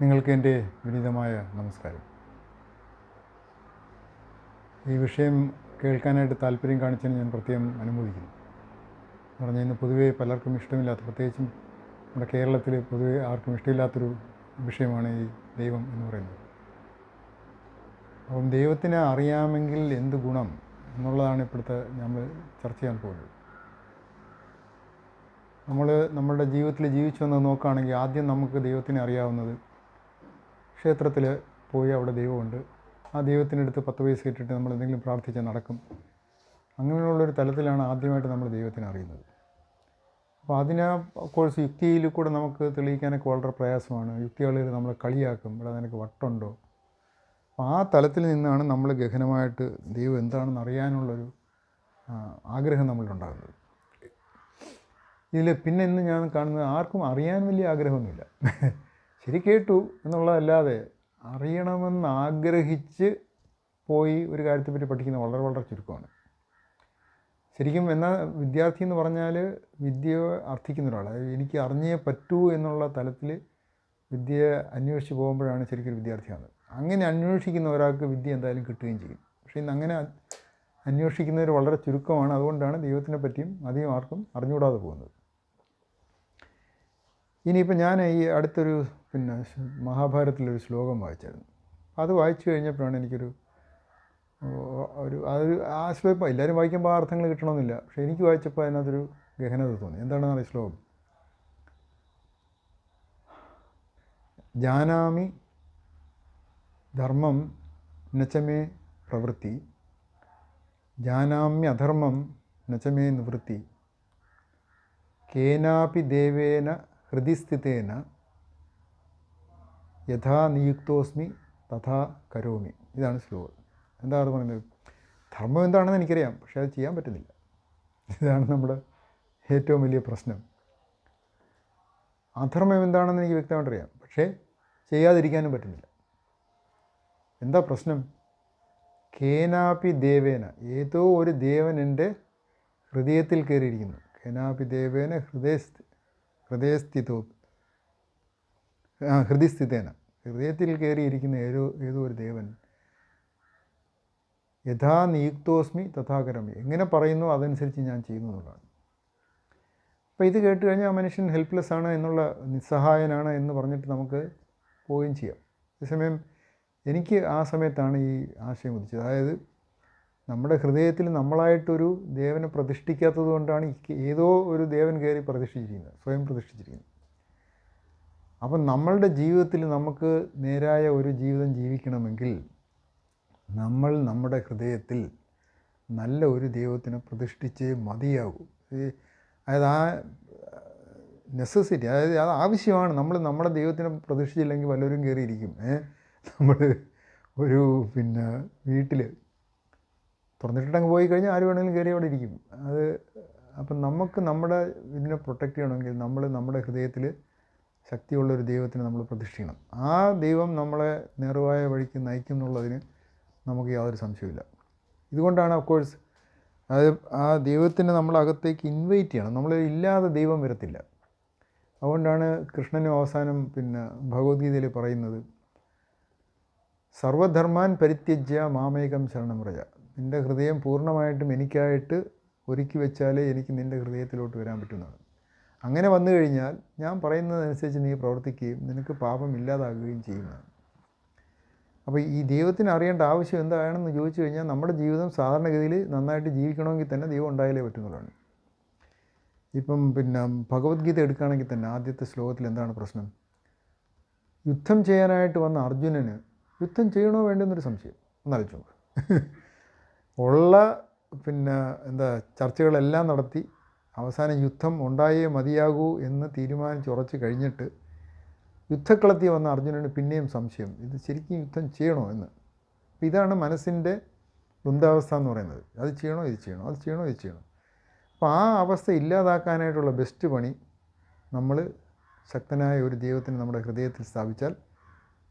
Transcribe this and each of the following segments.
നിങ്ങൾക്ക് എന്റെ വിനീതമായ നമസ്കാരം. ഈ വിഷയം കേൾക്കാനായിട്ട് താല്പര്യം കാണിച്ചതിന് ഞാൻ പ്രത്യേകം അനുമോദിക്കുന്നു. എന്ന് പറഞ്ഞാൽ ഇന്ന് പൊതുവേ പലർക്കും ഇഷ്ടമില്ലാത്ത പ്രത്യേകിച്ചും നമ്മുടെ കേരളത്തിൽ പൊതുവെ ആർക്കും ഇഷ്ടമില്ലാത്തൊരു വിഷയമാണ് ഈ ദൈവം എന്ന് പറയുന്നത്. അപ്പം ദൈവത്തിനെ അറിയാമെങ്കിൽ എന്ത് ഗുണം എന്നുള്ളതാണ് ഇപ്പോഴത്തെ നമ്മൾ ചർച്ച ചെയ്യാൻ പോകുന്നത്. നമ്മൾ നമ്മുടെ ജീവിതത്തിൽ ജീവിച്ചു വന്ന് നോക്കുകയാണെങ്കിൽ ആദ്യം നമുക്ക് ദൈവത്തിനെ അറിയാവുന്നത് ക്ഷേത്രത്തിൽ പോയി അവിടെ ദൈവമുണ്ട്. ആ ദൈവത്തിനടുത്ത് പത്ത് പൈസ ഇട്ടിട്ട് നമ്മൾ എന്തെങ്കിലും പ്രാർത്ഥിച്ചാൽ നടക്കും. അങ്ങനെയുള്ളൊരു തലത്തിലാണ് ആദ്യമായിട്ട് നമ്മൾ ദൈവത്തിനെ അറിയുന്നത്. അപ്പോൾ അതിനെ കോഴ്സ് യുക്തിയിൽ കൂടെ നമുക്ക് തെളിയിക്കാനൊക്കെ വളരെ പ്രയാസമാണ്. യുക്തികളിൽ നമ്മൾ കളിയാക്കും. ഇവിടെ നിനക്ക് വട്ടുണ്ടോ? അപ്പോൾ ആ തലത്തിൽ നിന്നാണ് നമ്മൾ ഗഹനമായിട്ട് ദൈവം എന്താണെന്ന് അറിയാനുള്ളൊരു ആഗ്രഹം നമ്മളിലുണ്ടാകുന്നത്. ഇതിൽ പിന്നെ ഇന്ന് ഞാൻ കാണുന്നത് ആർക്കും അറിയാൻ വലിയ ആഗ്രഹമൊന്നുമില്ല. ശരി കേട്ടു എന്നുള്ളതല്ലാതെ അറിയണമെന്ന് ആഗ്രഹിച്ച് പോയി ഒരു കാര്യത്തെപ്പറ്റി പഠിക്കുന്ന വളരെ വളരെ ചുരുക്കമാണ്. ശരിക്കും എന്നാൽ വിദ്യാർത്ഥി എന്ന് പറഞ്ഞാൽ വിദ്യ അർത്ഥിക്കുന്ന ഒരാൾ അതായത് എനിക്ക് അറിഞ്ഞേ പറ്റൂ എന്നുള്ള തലത്തിൽ വിദ്യ അന്വേഷിച്ച് പോകുമ്പോഴാണ് ശരിക്കും വിദ്യാർത്ഥിയാണ് അങ്ങനെ അന്വേഷിക്കുന്ന ഒരാൾക്ക് വിദ്യ എന്തായാലും കിട്ടുകയും ചെയ്യും. പക്ഷേ ഇന്ന് അങ്ങനെ അന്വേഷിക്കുന്നവർ വളരെ ചുരുക്കമാണ്. അതുകൊണ്ടാണ് ദൈവത്തിനെ പറ്റിയും അധികം ആർക്കും അറിഞ്ഞുകൂടാതെ പോകുന്നത്. ഇനിയിപ്പോൾ ഞാൻ ഈ അടുത്തൊരു പിന്നെ മഹാഭാരതത്തിലൊരു ശ്ലോകം വായിച്ചായിരുന്നു. അത് വായിച്ചു കഴിഞ്ഞപ്പോഴാണ് എനിക്കൊരു ഒരു അതൊരു ആ ശ്ലോകം എല്ലാവരും വായിക്കുമ്പോൾ ആ അർത്ഥങ്ങൾ കിട്ടണമെന്നില്ല പക്ഷേ എനിക്ക് വായിച്ചപ്പോൾ അതിനകത്തൊരു ഗഹനത തോന്നി. എന്താണെന്നാണ് ഈ ശ്ലോകം? ജാനാമി ധർമ്മം നച്ചമേ പ്രവൃത്തി. ജാനാമ്യധർമ്മം നച്ചമേ നിവൃത്തി. കേനാപി ദേവേന ഹൃദിസ്ഥിതേന യഥാ നിയുക്തോസ്മി തഥാ കരോമി. ഇതാണ് ശ്ലോകം. എന്താണ് പറയുന്നത്? ധർമ്മം എന്താണെന്ന് എനിക്കറിയാം പക്ഷേ അത് ചെയ്യാൻ പറ്റുന്നില്ല. ഇതാണ് നമ്മുടെ ഏറ്റവും വലിയ പ്രശ്നം. അധർമ്മം എന്താണെന്ന് എനിക്ക് വ്യക്തമായിട്ട് അറിയാം പക്ഷേ ചെയ്യാതിരിക്കാനും പറ്റുന്നില്ല. എന്താ പ്രശ്നം? കേനാപി ദേവേന. ഏതോ ഒരു ദേവൻ എന്റെ ഹൃദയത്തിൽ കയറിയിരിക്കുന്നു. കേനാപി ദേവേന ഹൃദയസ്ഥി ഹൃദയസ്ഥിതോ ആ ഹൃദയസ്ഥിതേന ഹൃദയത്തിൽ കയറിയിരിക്കുന്ന ഏതോ ഏതോ ഒരു ദേവൻ യഥാ നിയുക്തോസ്മി തഥാകരമി എങ്ങനെ പറയുന്നു അതനുസരിച്ച് ഞാൻ ചെയ്യുന്നു എന്നുള്ളതാണ്. അപ്പോൾ ഇത് കേട്ട് കഴിഞ്ഞാൽ ആ മനുഷ്യൻ ഹെൽപ്ലെസ് ആണ് എന്നുള്ള നിസ്സഹായനാണ് എന്ന് പറഞ്ഞിട്ട് നമുക്ക് പോവുകയും ചെയ്യാം. അതേസമയം എനിക്ക് ആ സമയത്താണ് ഈ ആശയം ഉദിച്ചത്. അതായത് നമ്മുടെ ഹൃദയത്തിൽ നമ്മളായിട്ടൊരു ദേവനെ പ്രതിഷ്ഠിക്കാത്തത് കൊണ്ടാണ് ഏതോ ഒരു ദേവൻ കയറി പ്രതിഷ്ഠിച്ചിരിക്കുന്നത് സ്വയം പ്രതിഷ്ഠിച്ചിരിക്കുന്നത്. അപ്പം നമ്മളുടെ ജീവിതത്തിൽ നമുക്ക് നേരായ ഒരു ജീവിതം ജീവിക്കണമെങ്കിൽ നമ്മൾ നമ്മുടെ ഹൃദയത്തിൽ നല്ല ഒരു ദൈവത്തിനെ പ്രതിഷ്ഠിച്ച് മതിയാകൂ. അതായത് ആ നെസസിറ്റി അതായത് അത് ആവശ്യമാണ്. നമ്മൾ നമ്മുടെ ദൈവത്തിനെ പ്രതിഷ്ഠിച്ചില്ലെങ്കിൽ വല്ലവരും കയറിയിരിക്കും. ഏഹ് നമ്മൾ ഒരു പിന്നെ വീട്ടിൽ തുറന്നിട്ടിട്ടങ്ങ് പോയി കഴിഞ്ഞാൽ ആര് വേണമെങ്കിലും കയറി അവിടെ ഇരിക്കും. അത് അപ്പം നമുക്ക് നമ്മുടെ ഇതിനെ പ്രൊട്ടക്റ്റ് ചെയ്യണമെങ്കിൽ നമ്മൾ നമ്മുടെ ഹൃദയത്തിൽ ശക്തിയുള്ളൊരു ദൈവത്തിന് നമ്മൾ പ്രതിഷ്ഠിക്കണം. ആ ദൈവം നമ്മളെ നേർവായ വഴിക്ക് നയിക്കും എന്നുള്ളതിന് നമുക്ക് യാതൊരു സംശയമില്ല ഇതുകൊണ്ടാണ് അഫ്കോഴ്സ് അത് ആ ദൈവത്തിനെ നമ്മൾ അകത്തേക്ക് ഇൻവൈറ്റ് ചെയ്യണം. നമ്മൾ ഇല്ലാതെ ദൈവം വരത്തില്ല. അതുകൊണ്ടാണ് കൃഷ്ണനും അവസാനം പിന്നെ ഭഗവത്ഗീതയിൽ പറയുന്നത് സർവധർമാൻ പരിത്യജ്യ മാമേകം ശരണം വ്രജ. നിന്റെ ഹൃദയം പൂർണമായിട്ടും എനിക്കായിട്ട് ഒരുക്കി വെച്ചാലേ എനിക്ക് നിന്റെ ഹൃദയത്തിലോട്ട് വരാൻ പറ്റുന്നതാണ് അങ്ങനെ വന്നു കഴിഞ്ഞാൽ ഞാൻ പറയുന്നതനുസരിച്ച് നീ പ്രവർത്തിക്കുകയും നിനക്ക് പാപം ഇല്ലാതാകുകയും ചെയ്യുന്നതാണ്. അപ്പോൾ ഈ ദൈവത്തിന് അറിയേണ്ട ആവശ്യം എന്താണെന്ന് ചോദിച്ചു കഴിഞ്ഞാൽ നമ്മുടെ ജീവിതം സാധാരണഗതിയിൽ നന്നായിട്ട് ജീവിക്കണമെങ്കിൽ തന്നെ ദൈവം ഉണ്ടായാലേ പറ്റുന്നതാണ് ഇപ്പം പിന്നെ ഭഗവത്ഗീത എടുക്കുകയാണെങ്കിൽ തന്നെ ആദ്യത്തെ ശ്ലോകത്തിൽ എന്താണ് പ്രശ്നം? യുദ്ധം ചെയ്യാനായിട്ട് വന്ന അർജുനന് യുദ്ധം ചെയ്യണോ വേണ്ടെന്നൊരു സംശയം. ഒന്നാലോചിച്ചു ഉള്ള പിന്നെ എന്താ ചർച്ചകളെല്ലാം നടത്തി അവസാനം യുദ്ധം ഉണ്ടായേ മതിയാകൂ എന്ന് തീരുമാനിച്ചുറച്ച് കഴിഞ്ഞിട്ട് യുദ്ധക്കളത്തിൽ വന്ന അർജുനന് പിന്നെയും സംശയം. ഇത് ശരിക്കും യുദ്ധം ചെയ്യണോ എന്ന്. അപ്പോൾ ഇതാണ് മനസ്സിന്റെ ദ്വന്ദ്വാവസ്ഥ എന്ന് പറയുന്നത്. അത് ചെയ്യണോ ഇത് ചെയ്യണോ അത് ചെയ്യണോ ഇത് ചെയ്യണോ. അപ്പോൾ ആ അവസ്ഥ ഇല്ലാതാക്കാനായിട്ടുള്ള ബെസ്റ്റ് പണി നമ്മൾ ശക്തനായ ഒരു ദൈവത്തിന് നമ്മുടെ ഹൃദയത്തിൽ സ്ഥാപിച്ചാൽ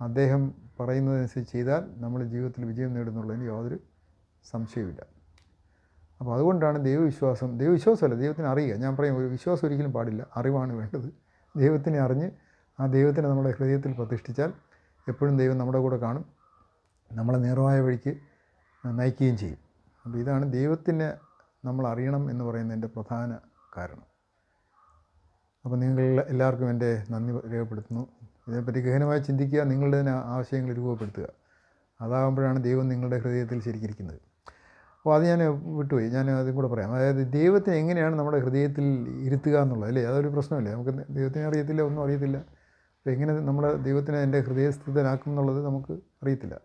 അദ്ദേഹം പറയുന്നതനുസരിച്ച് ചെയ്താൽ നമ്മൾ ജീവിതത്തിൽ വിജയം നേടുന്നുള്ളതിന് യാതൊരു സംശയവുമില്ല. അപ്പോൾ അതുകൊണ്ടാണ് ദൈവവിശ്വാസം ദൈവവിശ്വാസമല്ല ദൈവത്തിന് അറിയുക. ഞാൻ പറയും ഒരു വിശ്വാസം ഒരിക്കലും പാടില്ല അറിവാണ് വേണ്ടത്. ദൈവത്തിനെ അറിഞ്ഞ് ആ ദൈവത്തിനെ നമ്മുടെ ഹൃദയത്തിൽ പ്രതിഷ്ഠിച്ചാൽ എപ്പോഴും ദൈവം നമ്മുടെ കൂടെ കാണും നമ്മളെ നേർവായ വഴിക്ക് നയിക്കുകയും ചെയ്യും. അപ്പോൾ ഇതാണ് ദൈവത്തിനെ നമ്മൾ അറിയണം എന്ന് പറയുന്നതിന്റെ പ്രധാന കാരണം. അപ്പോൾ നിങ്ങൾ എല്ലാവർക്കും എന്റെ നന്ദി രേഖപ്പെടുത്തുന്നു. ഇതിനെപ്പറ്റി ഗഹനമായി ചിന്തിക്കുക നിങ്ങളുടെ തന്നെ ആശയങ്ങൾ രൂപപ്പെടുത്തുക. അതാകുമ്പോഴാണ് ദൈവം നിങ്ങളുടെ ഹൃദയത്തിൽ ശരിക്കിരിക്കുന്നത്. അപ്പോൾ അത് ഞാൻ വിട്ടുപോയി. ഞാൻ അതും കൂടെ പറയാം. അതായത് ദൈവത്തെ എങ്ങനെയാണ് നമ്മുടെ ഹൃദയത്തിൽ ഇരുത്തുക എന്നുള്ളത് അല്ലേ? അതൊരു പ്രശ്നമല്ലേ? നമുക്ക് ദൈവത്തിനെ അറിയത്തില്ല ഒന്നും അറിയത്തില്ല. അപ്പോൾ എങ്ങനെ നമ്മുടെ ദൈവത്തിനെ എന്റെ ഹൃദയസ്ഥിതനാക്കും എന്നുള്ളത് നമുക്ക് അറിയത്തില്ല.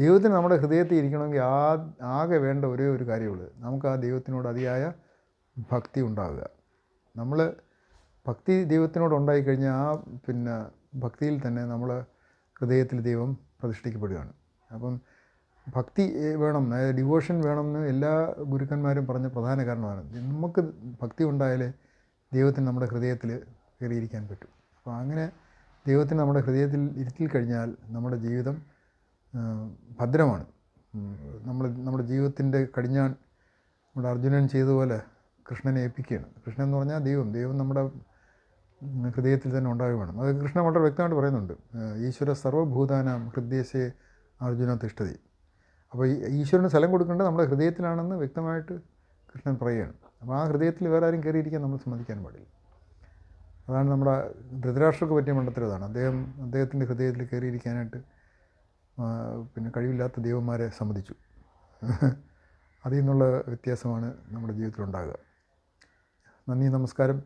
ദൈവത്തിന് നമ്മുടെ ഹൃദയത്തിൽ ഇരിക്കണമെങ്കിൽ ആ ആകെ വേണ്ട ഒരേ ഒരു കാര്യമുള്ളൂ. നമുക്ക് ആ ദൈവത്തിനോട് അതിയായ ഭക്തി ഉണ്ടാവുക. നമ്മൾ ഭക്തി ദൈവത്തിനോട് ഉണ്ടായിക്കഴിഞ്ഞാൽ ആ പിന്നെ ഭക്തിയിൽ തന്നെ നമ്മൾ ഹൃദയത്തിൽ ദൈവം പ്രതിഷ്ഠിക്കപ്പെടുകയാണ്. അപ്പം ഭക്തി വേണം. ഡിവോഷൻ വേണമെന്ന് എല്ലാ ഗുരുക്കന്മാരും പറഞ്ഞ പ്രധാന കാരണമാണ്. നമുക്ക് ഭക്തി ഉണ്ടായാലേ ദൈവത്തിന് നമ്മുടെ ഹൃദയത്തിൽ കയറിയിരിക്കാൻ പറ്റും. അപ്പോൾ അങ്ങനെ ദൈവത്തിന് നമ്മുടെ ഹൃദയത്തിൽ ഇരുത്തി കഴിഞ്ഞാൽ നമ്മുടെ ജീവിതം ഭദ്രമാണ്. നമ്മൾ നമ്മുടെ ജീവിതത്തിന്റെ കടിഞ്ഞാൻ നമ്മുടെ അർജുനൻ ചെയ്തതുപോലെ കൃഷ്ണനെ ഏൽപ്പിക്കുകയാണ്. കൃഷ്ണൻ എന്ന് പറഞ്ഞാൽ ദൈവം. ദൈവം നമ്മുടെ ഹൃദയത്തിൽ തന്നെ ഉണ്ടായി വേണം അത് കൃഷ്ണൻ വളരെ വ്യക്തമായിട്ട് പറയുന്നുണ്ട്. ഈശ്വര സർവഭൂതാനാം ഹൃദയസേ അർജുന തിഷ്ഠതി. അപ്പോൾ ഈശ്വരന് സ്ഥലം കൊടുക്കേണ്ടത് നമ്മുടെ ഹൃദയത്തിലാണെന്ന് വ്യക്തമായിട്ട് കൃഷ്ണൻ പറയുകയാണ്. അപ്പോൾ ആ ഹൃദയത്തിൽ വേറെ ആരും കയറിയിരിക്കാൻ നമ്മൾ സമ്മതിക്കാൻ പാടില്ല. അതാണ് നമ്മുടെ ധൃതരാഷ്ട്രക്ക് പറ്റിയ മണ്ഡലത്തിൽ അതാണ് അദ്ദേഹം അദ്ദേഹത്തിന്റെ ഹൃദയത്തിൽ കയറിയിരിക്കാനായിട്ട് പിന്നെ കഴിവില്ലാത്ത ദൈവന്മാരെ സമ്മതിച്ചു. അതിൽ നിന്നുള്ള വ്യത്യാസമാണ് നമ്മുടെ ജീവിതത്തിലുണ്ടാകുക. നന്ദി നമസ്കാരം.